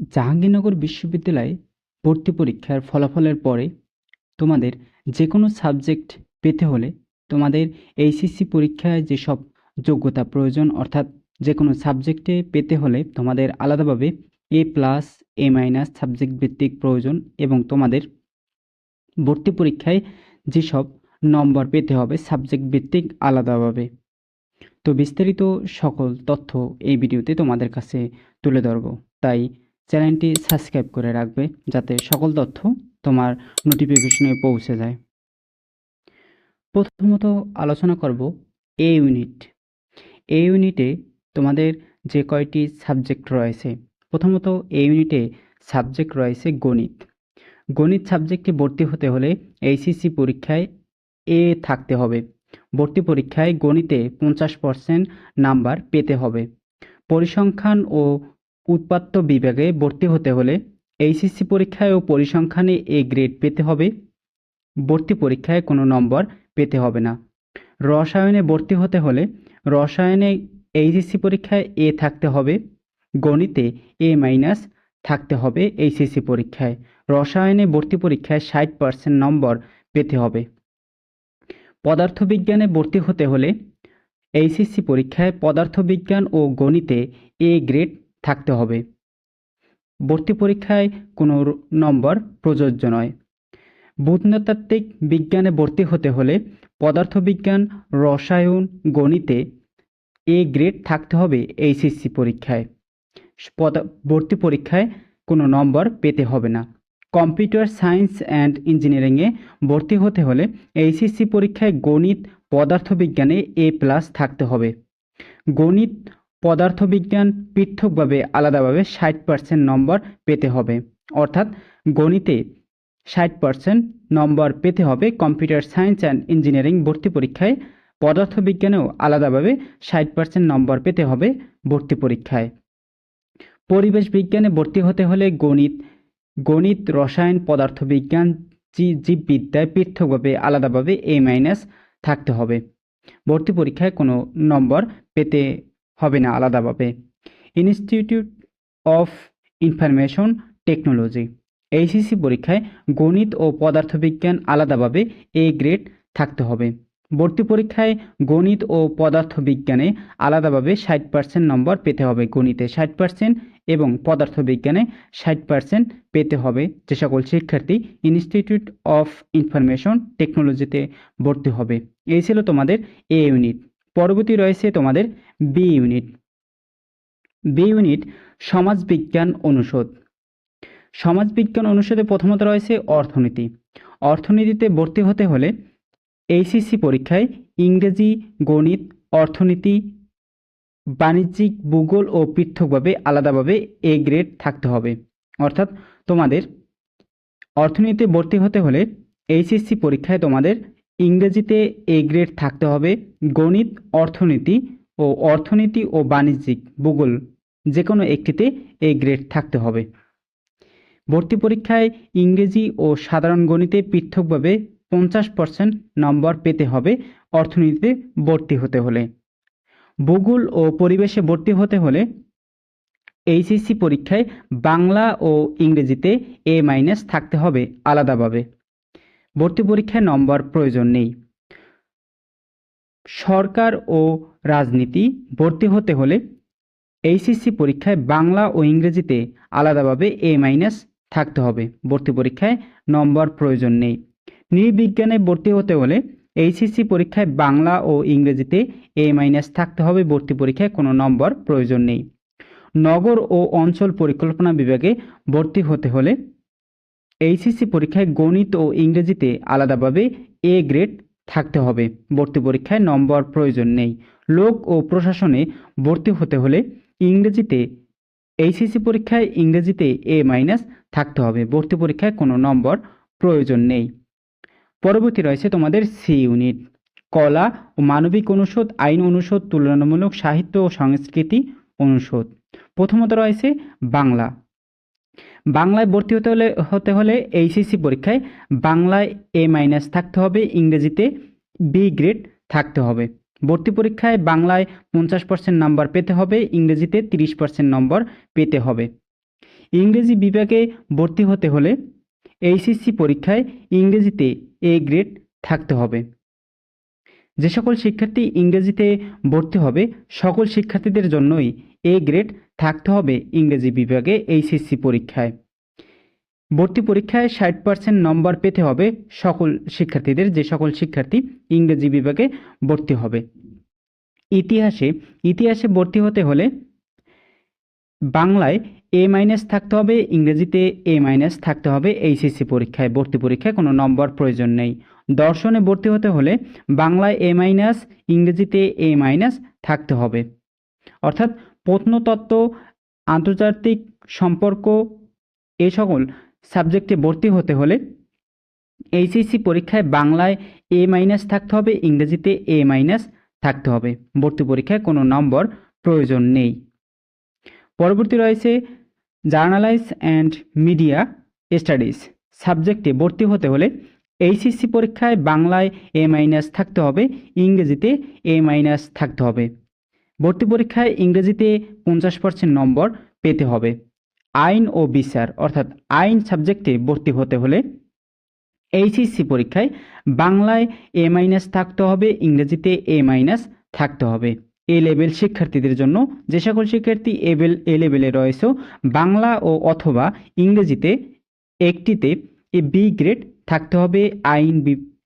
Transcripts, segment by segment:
জাহাঙ্গীরনগর বিশ্ববিদ্যালয়ে ভর্তি পরীক্ষার ফলাফলের পরে তোমাদের যে কোনো সাবজেক্ট পেতে হলে তোমাদের এইচএসসি পরীক্ষায় যেসব যোগ্যতা প্রয়োজন, অর্থাৎ যে কোনো সাবজেক্টে পেতে হলে তোমাদের আলাদাভাবে A plus A minus subject ভিত্তিক প্রয়োজন এবং তোমাদের ভর্তি পরীক্ষায় যেসব নম্বর পেতে হবে সাবজেক্ট ভিত্তিক আলাদাভাবে। তো বিস্তারিত সকল তথ্য এই ভিডিওতে তোমাদের কাছে তুলে ধরবো। তাই চ্যানেলটি সাবস্ক্রাইব করে রাখবে যাতে সকল তথ্য তোমার নোটিফিকেশনে পৌঁছে যায়। প্রথমত আলোচনা করব এ ইউনিট এ ইউনিটে তোমাদের যে কয়টি সাবজেক্ট রয়েছে। প্রথমত এ ইউনিটে সাবজেক্ট রয়েছে গণিত। গণিত সাবজেক্টে ভর্তি হতে হলে এইচএসসি পরীক্ষায় এ থাকতে হবে। ভর্তি পরীক্ষায় গণিতে পঞ্চাশ পার্সেন্ট নাম্বার পেতে হবে। পরিসংখ্যান ও উৎপাত্ত বিভাগে ভর্তি হতে হলে এইচএসসি পরীক্ষায় ও পরিসংখ্যানে এ গ্রেড পেতে হবে। ভর্তি পরীক্ষায় কোনো নম্বর পেতে হবে না। রসায়নে ভর্তি হতে হলে রসায়নে এইচএসসি পরীক্ষায় এ থাকতে হবে, গণিতে এ মাইনাস থাকতে হবে এইচএসসি পরীক্ষায়। রসায়নে ভর্তি পরীক্ষায় ষাট পার্সেন্ট নম্বর পেতে হবে। পদার্থবিজ্ঞানে ভর্তি হতে হলে এইচএসসি পরীক্ষায় পদার্থবিজ্ঞান ও গণিতে এ গ্রেড থাকতে হবে। ভর্তি পরীক্ষায় কোনো নম্বর প্রযোজ্য নয়। বুধনতাত্ত্বিক বিজ্ঞানে ভর্তি হতে হলে পদার্থবিজ্ঞান, রসায়ন, গণিতে এ গ্রেড থাকতে হবে এইচএসসি পরীক্ষায়। ভর্তি পরীক্ষায় কোনো নম্বর পেতে হবে না। কম্পিউটার সায়েন্স অ্যান্ড ইঞ্জিনিয়ারিংয়ে ভর্তি হতে হলে এইচএসসি পরীক্ষায় গণিত, পদার্থবিজ্ঞানে এ প্লাস থাকতে হবে। গণিত পদার্থবিজ্ঞান পৃথকভাবে আলাদাভাবে ষাট পার্সেন্ট নম্বর পেতে হবে। অর্থাৎ গণিতে ষাট পার্সেন্ট নম্বর পেতে হবে কম্পিউটার সায়েন্স অ্যান্ড ইঞ্জিনিয়ারিং ভর্তি পরীক্ষায়। পদার্থবিজ্ঞানেও আলাদাভাবে ষাট পার্সেন্ট নম্বর পেতে হবে ভর্তি পরীক্ষায়। পরিবেশ বিজ্ঞানে ভর্তি হতে হলে গণিত গণিত, রসায়ন, পদার্থবিজ্ঞান জীববিদ্যায় পৃথকভাবে আলাদাভাবে এ মাইনাস থাকতে হবে। ভর্তি পরীক্ষায় কোনো নম্বর পেতে হবে না আলাদাভাবে। Institute of information technology HSC পরীক্ষায় গণিত ও পদার্থবিজ্ঞান আলাদাভাবে এ গ্রেড থাকতে হবে। ভর্তি পরীক্ষায় গণিত ও পদার্থবিজ্ঞানে আলাদাভাবে ষাট পার্সেন্ট নম্বর পেতে হবে গণিতে ষাট পার্সেন্ট এবং পদার্থবিজ্ঞানে ষাট পার্সেন্ট পেতে হবে। যে সকল শিক্ষার্থী ইনস্টিটিউট অফ ইনফরমেশন টেকনোলজিতে ভর্তি হবে। এই ছিল তোমাদের এ ইউনিট পরবর্তী রয়েছে তোমাদের বি ইউনিট বি ইউনিট সমাজবিজ্ঞান অনুষদ। সমাজবিজ্ঞান অনুষদে প্রথমত রয়েছে অর্থনীতি। অর্থনীতিতে ভর্তি হতে হলে এইচএসসি পরীক্ষায় ইংরেজি, গণিত, অর্থনীতি, বাণিজ্যিক, ভূগোল ও পৃথকভাবে আলাদাভাবে এ গ্রেড থাকতে হবে। অর্থাৎ তোমাদের অর্থনীতিতে ভর্তি হতে হলে এইচএসসি পরীক্ষায় তোমাদের ইংরেজিতে এ গ্রেড থাকতে হবে গণিত, অর্থনীতি ও অর্থনীতি ও বাণিজ্যিক, ভূগোল। যে কোনো একটিতে এ গ্রেড থাকতে হবে। ভর্তি পরীক্ষায় ইংরেজি ও সাধারণ গণিতে পৃথকভাবে পঞ্চাশ পার্সেন্ট নম্বর পেতে হবে অর্থনীতিতে ভর্তি হতে হলে। ভূগোল ও পরিবেশে ভর্তি হতে হলে এইচএসসি পরীক্ষায় বাংলা ও ইংরেজিতে এ মাইনাস থাকতে হবে আলাদাভাবে। ভর্তি পরীক্ষায় নম্বর প্রয়োজন নেই। সরকার ও রাজনীতি ভর্তি হতে হলে এইচএসসি পরীক্ষায় বাংলা ও ইংরেজিতে আলাদাভাবে এ মাইনাস থাকতে হবে। ভর্তি পরীক্ষায় নম্বর প্রয়োজন নেই। নৃবিজ্ঞানে ভর্তি হতে হলে এইচএসসি পরীক্ষায় বাংলা ও ইংরেজিতে এ মাইনাস থাকতে হবে। ভর্তি পরীক্ষায় কোনো নম্বর প্রয়োজন নেই। নগর ও অঞ্চল পরিকল্পনা বিভাগে ভর্তি হতে হলে এইচএসসি পরীক্ষায় গণিত ও ইংরেজিতে আলাদাভাবে এ গ্রেড থাকতে হবে। ভর্তি পরীক্ষায় নম্বর প্রয়োজন নেই। লোক ও প্রশাসনে ভর্তি হতে হলে ইংরেজিতে, এইচএসসি পরীক্ষায় ইংরেজিতে এ মাইনাস থাকতে হবে। ভর্তি পরীক্ষায় কোনো নম্বর প্রয়োজন নেই। পরবর্তী রয়েছে তোমাদের সি ইউনিট কলা ও মানবিক অনুষদ, আইন অনুষদ, তুলনামূলক সাহিত্য ও সংস্কৃতি অনুষদ। প্রথমত রয়েছে বাংলা। বাংলায় ভর্তি হতে হলে হতে হলে এইচএসসি পরীক্ষায় বাংলায় এ মাইনাস থাকতে হবে, ইংরেজিতে বি গ্রেড থাকতে হবে। ভর্তি পরীক্ষায় বাংলায় পঞ্চাশ পার্সেন্ট নাম্বার পেতে হবে, ইংরেজিতে তিরিশ পার্সেন্ট নম্বর পেতে হবে। ইংরেজি বিভাগে ভর্তি হতে হলে এইচএসসি পরীক্ষায় ইংরেজিতে এ গ্রেড থাকতে হবে। যে সকল শিক্ষার্থী ইংরেজিতে ভর্তি হবে, সকল শিক্ষার্থীদের জন্যই এ গ্রেড থাকতে হবে ইংরেজি বিভাগে এইচএসসি পরীক্ষায়। ভর্তি পরীক্ষায় ষাট পার্সেন্ট নম্বর পেতে হবে সকল শিক্ষার্থীদের, যে সকল শিক্ষার্থী ইংরেজি বিভাগে ভর্তি হবে। ইতিহাসে ইতিহাসে ভর্তি হতে হলে বাংলায় এ মাইনাস থাকতে হবে, ইংরেজিতে এ মাইনাস থাকতে হবে এইচএসসি পরীক্ষায়। ভর্তি পরীক্ষায় কোনো নম্বর প্রয়োজন নেই। দর্শনে ভর্তি হতে হলে বাংলায় এ মাইনাস ইংরেজিতে এ মাইনাস থাকতে হবে। অর্থাৎ প্রত্নতত্ত্ব, আন্তর্জাতিক সম্পর্ক, এ সকল সাবজেক্টে ভর্তি হতে হলে এইচএসসি পরীক্ষায় বাংলায় এ মাইনাস থাকতে হবে, ইংরেজিতে এ মাইনাস থাকতে হবে। ভর্তি পরীক্ষায় কোনো নম্বর প্রয়োজন নেই। পরবর্তী রয়েছে জার্নালাইজ অ্যান্ড মিডিয়া স্টাডিজ। সাবজেক্টে ভর্তি হতে হলে এইচএসসি পরীক্ষায় বাংলায় এ মাইনাস থাকতে হবে, ইংরেজিতে এ মাইনাস থাকতে হবে। ভর্তি পরীক্ষায় ইংরেজিতে পঞ্চাশ পার্সেন্ট নম্বর পেতে হবে। আইন ও বিচার, অর্থাৎ আইন সাবজেক্টে ভর্তি হতে হলে এইচএসসি পরীক্ষায় বাংলায় এ মাইনাস থাকতে হবে, ইংরেজিতে এ মাইনাস থাকতে হবে। এ লেভেল শিক্ষার্থীদের জন্য যে সকল শিক্ষার্থী এবেল এ লেভেলে রয়েছে, বাংলা ও অথবা ইংরেজিতে একটিতে এ বি গ্রেড থাকতে হবে, আইন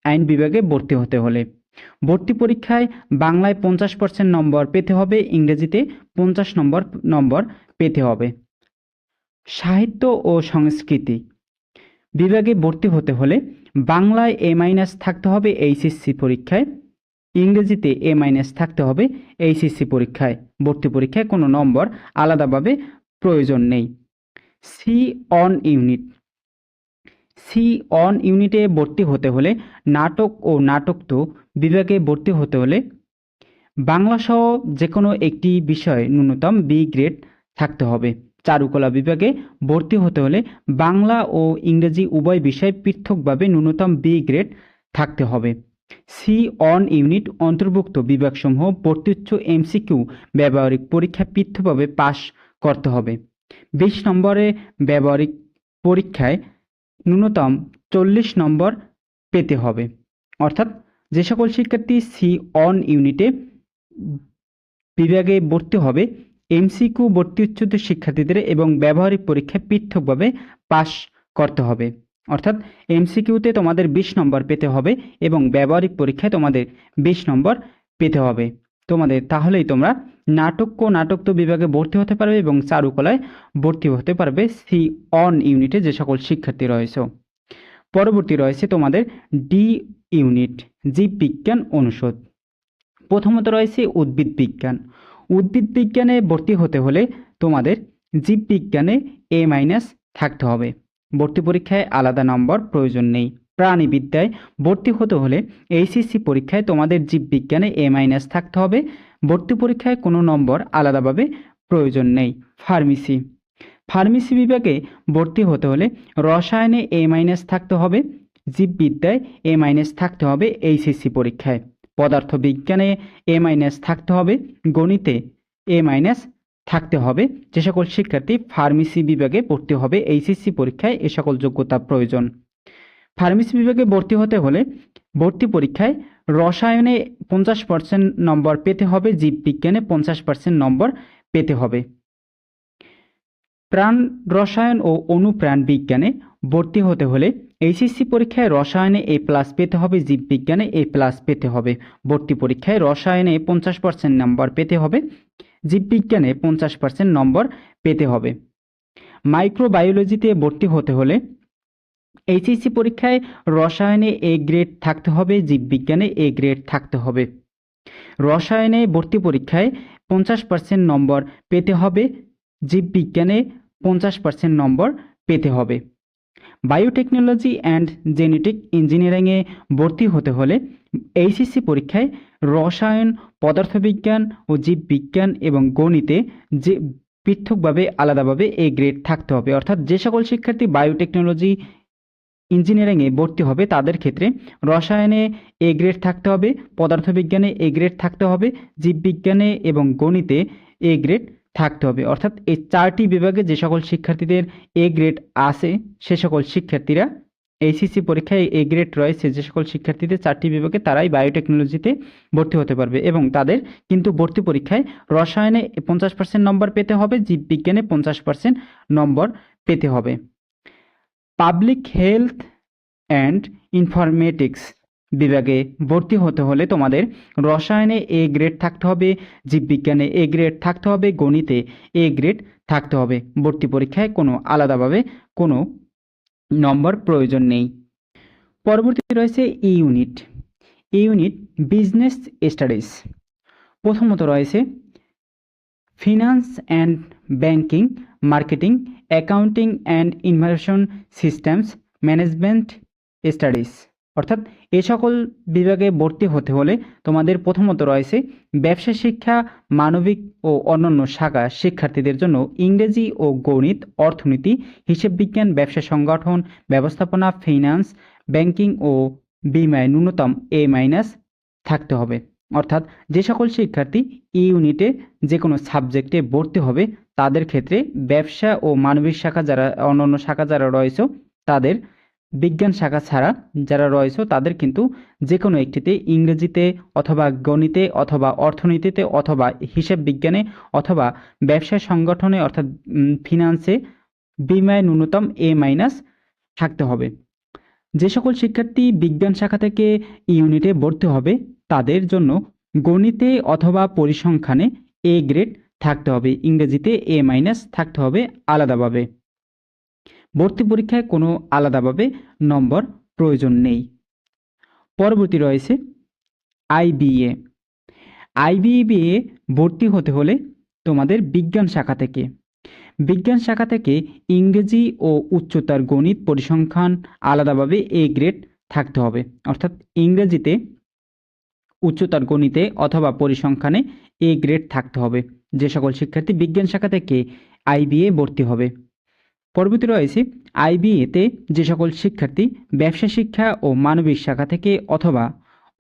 আইন বিভাগে ভর্তি হতে হলে। ভর্তি পরীক্ষায় বাংলায় পঞ্চাশ পার্সেন্ট নম্বর পেতে হবে, ইংরেজিতে পঞ্চাশ নম্বর নম্বর পেতে হবে। সাহিত্য ও সংস্কৃতি, বিভাগে ভর্তি হতে হলে বাংলায় এ মাইনাস থাকতে হবে এইচএসসি পরীক্ষায়, ইংরেজিতে এ মাইনাস থাকতে হবে এইচএসসি পরীক্ষায়। ভর্তি পরীক্ষায় কোনো নম্বর আলাদাভাবে প্রয়োজন নেই। C on unit C on ইউনিটে ভর্তি হতে হলে নাটক ও নাটক তো বিভাগে ভর্তি হতে হলে বাংলা সহ যে কোনো একটি বিষয়ে ন্যূনতম বি গ্রেড থাকতে হবে। চারুকলা বিভাগে ভর্তি হতে হলে বাংলা ও ইংরেজি উভয় বিষয় পৃথকভাবে ন্যূনতম বি গ্রেড থাকতে হবে। সি অন ইউনিট অন্তর্ভুক্ত বিভাগসমূহ ভর্তিচ্ছ এমসিকিউ ব্যবহারিক পরীক্ষা পৃথকভাবে পাশ করতে হবে। বিশ নম্বরে ব্যবহারিক পরীক্ষায় ন্যূনতম চল্লিশ নম্বর পেতে হবে। অর্থাৎ যে সকল শিক্ষার্থী সি অন ইউনিটে বিভাগে ভর্তি হবে এমসিকিউ ভর্তি উচ্চত শিক্ষার্থীদের এবং ব্যবহারিক পরীক্ষায় পৃথকভাবে পাশ করতে হবে। অর্থাৎ এমসিকিউতে তোমাদের বিশ নম্বর পেতে হবে এবং ব্যবহারিক পরীক্ষায় তোমাদের বিশ নম্বর পেতে হবে। তোমাদের, তাহলেই তোমরা নাটক ও নাটক্য বিভাগে ভর্তি হতে পারবে এবং চারুকলায় ভর্তি হতে পারবে সি অন ইউনিটে যে সকল শিক্ষার্থী রয়েছে। পরবর্তী রয়েছে তোমাদের ডি ইউনিট জীববিজ্ঞান অনুষদ। প্রথমত রয়েছে উদ্ভিদ বিজ্ঞান। উদ্ভিদ বিজ্ঞানে ভর্তি হতে হলে তোমাদের জীববিজ্ঞানে এ মাইনাস থাকতে হবে। ভর্তি পরীক্ষায় আলাদা নম্বর প্রয়োজন নেই। প্রাণীবিদ্যায় ভর্তি হতে হলে এইচএসসি পরীক্ষায় তোমাদের জীববিজ্ঞানে এ মাইনাস থাকতে হবে। ভর্তি পরীক্ষায় কোনো নম্বর আলাদাভাবে প্রয়োজন নেই। ফার্মেসি। ফার্মেসি বিভাগে ভর্তি হতে হলে রসায়নে এ মাইনাস থাকতে হবে। জীববিদ্যায় এ মাইনাস থাকতে হবে এইচএসসি পরীক্ষায়। পদার্থবিজ্ঞানে এ মাইনাস থাকতে হবে। গণিতে এ মাইনাস থাকতে হবে। যে সকল শিক্ষার্থী ফার্মেসি বিভাগে ভর্তি হবে এইচএসসি পরীক্ষায় এ সকল যোগ্যতা প্রয়োজন। ফার্মেসি বিভাগে ভর্তি হতে হলে ভর্তি পরীক্ষায় রসায়নে পঞ্চাশ পার্সেন্ট নম্বর পেতে হবে, জীববিজ্ঞানে পঞ্চাশ পার্সেন্ট নম্বর পেতে হবে। প্রাণ রসায়ন ও অনুপ্রাণ বিজ্ঞানে ভর্তি হতে হলে এইচএসসি পরীক্ষায় রসায়নে এ প্লাস পেতে হবে, জীববিজ্ঞানে এ প্লাস পেতে হবে। ভর্তি পরীক্ষায় রসায়নে পঞ্চাশ পার্সেন্ট নম্বর পেতে হবে, জীববিজ্ঞানে পঞ্চাশ পার্সেন্ট নম্বর পেতে হবে। মাইক্রোবায়োলজিতে ভর্তি হতে হলে এইচএসসি পরীক্ষায় রসায়নে এ গ্রেড থাকতে হবে, জীববিজ্ঞানে এ গ্রেড থাকতে হবে। রসায়নে ভর্তি পরীক্ষায় পঞ্চাশ পার্সেন্ট নম্বর পেতে হবে, জীববিজ্ঞানে পঞ্চাশ পার্সেন্ট নম্বর পেতে হবে। বায়োটেকনোলজি অ্যান্ড জেনেটিক ইঞ্জিনিয়ারিংয়ে ভর্তি হতে হলে এইচএসসি পরীক্ষায় রসায়ন, পদার্থবিজ্ঞান ও জীববিজ্ঞান এবং গণিতে যে পৃথকভাবে আলাদাভাবে এ গ্রেড থাকতে হবে। অর্থাৎ যে সকল শিক্ষার্থী বায়োটেকনোলজি ইঞ্জিনিয়ারিংয়ে ভর্তি হবে তাদের ক্ষেত্রে। রসায়নে এ গ্রেড থাকতে হবে, পদার্থবিজ্ঞানে এ গ্রেড থাকতে হবে, জীববিজ্ঞানে এবং গণিতে এ গ্রেড থাকতে হবে। অর্থাৎ এই চারটি বিভাগে যে সকল শিক্ষার্থীদের এ গ্রেড আছে, সে সকল শিক্ষার্থীরা এইচএসসি পরীক্ষায় এ গ্রেড রয়েছে, যে সকল শিক্ষার্থীদের চারটি বিভাগে তারাই বায়োটেকনোলজিতে ভর্তি হতে পারবে এবং তাদের কিন্তু ভর্তি পরীক্ষায় রসায়নে পঞ্চাশ পার্সেন্ট নম্বর পেতে হবে, জীববিজ্ঞানে পঞ্চাশ পার্সেন্ট নম্বর পেতে হবে। পাবলিক হেলথ অ্যান্ড ইনফরমেটিক্স বিভাগে ভর্তি হতে হলে তোমাদের রসায়নে এ গ্রেড থাকতে হবে, জীববিজ্ঞানে এ গ্রেড থাকতে হবে, গণিতে এ গ্রেড থাকতে হবে। ভর্তি পরীক্ষায় কোনো আলাদাভাবে কোনো নম্বর প্রয়োজন নেই। পরবর্তী রয়েছে E unit. E unit business studies. প্রথমত রয়েছে finance and banking marketing accounting and information systems management studies অর্থাৎ এ সকল বিভাগে ভর্তি হতে হলে তোমাদের প্রথমত রয়েছে ব্যবসা শিক্ষা, মানবিক ও অন্যান্য শাখা শিক্ষার্থীদের জন্য ইংরেজি ও গণিত, অর্থনীতি, হিসেব বিজ্ঞান, ব্যবসা সংগঠন, ব্যবস্থাপনা ফিনান্স ব্যাংকিং ও বিমায় ন্যূনতম এ মাইনাস থাকতে হবে। অর্থাৎ যে সকল শিক্ষার্থী ই ইউনিটে যে কোনো সাবজেক্টে ভর্তি হবে, তাদের ক্ষেত্রে ব্যবসা ও মানবিক শাখা যারা, অন্যান্য শাখা যারা রয়েছে, তাদের বিজ্ঞান শাখা ছাড়া যারা রয়েছে, তাদের কিন্তু যে কোনো একটিতে ইংরেজিতে অথবা গণিতে অথবা অর্থনীতিতে অথবা হিসাব বিজ্ঞানে অথবা ব্যবসা সংগঠনে অর্থাৎ ফিনান্সে বিমায় ন্যূনতম এ মাইনাস থাকতে হবে। যে সকল শিক্ষার্থী বিজ্ঞান শাখা থেকে ইউনিটে ভর্তি হবে, তাদের জন্য গণিতে অথবা পরিসংখ্যানে এ গ্রেড থাকতে হবে। ইংরেজিতে এ মাইনাস থাকতে হবে আলাদাভাবে। ভর্তি পরীক্ষায় কোনো আলাদাভাবে নম্বর প্রয়োজন নেই। পরবর্তী রয়েছে আইবিএ আইবিএ ভর্তি হতে হলে তোমাদের বিজ্ঞান শাখা থেকে বিজ্ঞান শাখা থেকে ইংরেজি ও উচ্চতার গণিত পরিসংখ্যান আলাদাভাবে এ গ্রেড থাকতে হবে। অর্থাৎ ইংরেজিতে উচ্চতর গণিতে অথবা পরিসংখ্যানে এ গ্রেড থাকতে হবে। যে সকল শিক্ষার্থী বিজ্ঞান শাখা থেকে আইবিএ ভর্তি হবে। পরবর্তী রয়েছে আইবিএতে যে সকল শিক্ষার্থী ব্যবসা শিক্ষা ও মানবিক শাখা থেকে অথবা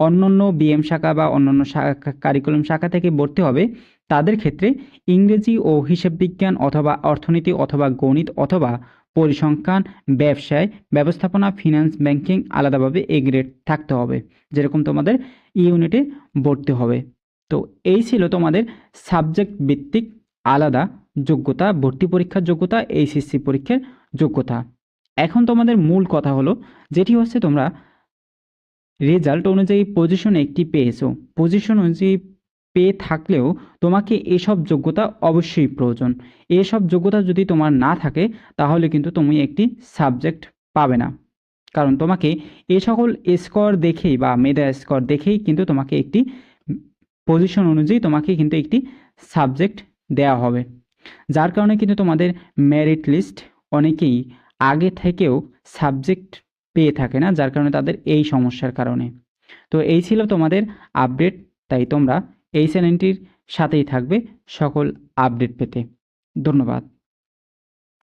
অন্যান্য বিএম শাখা বা অন্যান্য শাখা কারিকুলাম শাখা থেকে ভর্তি হবে তাদের ক্ষেত্রে ইংরেজি ও হিসাব বিজ্ঞান অথবা অর্থনীতি অথবা গণিত অথবা পরিসংখ্যান, ব্যবসায়, ব্যবস্থাপনা ফিনান্স ব্যাংকিং আলাদাভাবে এ গ্রেড থাকতে হবে, যেরকম তোমাদের ইউনিটে ভর্তি হবে। তো এই ছিল তোমাদের সাবজেক্ট ভিত্তিক আলাদা যোগ্যতা, ভর্তি পরীক্ষার যোগ্যতা এইচএসসি পরীক্ষার যোগ্যতা। এখন তোমাদের মূল কথা হলো, যেটি হচ্ছে তোমরা রেজাল্ট অনুযায়ী পজিশন একটি পেয়েছ। পজিশন অনুযায়ী পেয়ে থাকলেও তোমাকে এসব যোগ্যতা অবশ্যই প্রয়োজন। এসব যোগ্যতা যদি তোমার না থাকে, তাহলে কিন্তু তুমি একটি সাবজেক্ট পাবে না। কারণ তোমাকে এ সকল স্কোর দেখেই বা মেধা স্কোর দেখেই কিন্তু তোমাকে একটি পজিশন অনুযায়ী তোমাকে কিন্তু একটি সাবজেক্ট দেওয়া হবে। যার কারণে কিন্তু তোমাদের মেরিট লিস্ট অনেকেই আগে থেকেও সাবজেক্ট পেয়ে থাকে না, যার কারণে তাদের এই সমস্যার কারণে। তো এই ছিল তোমাদের আপডেট তাই তোমরা এই চ্যানেলটির সাথেই থাকবে সকল আপডেট পেতে। ধন্যবাদ।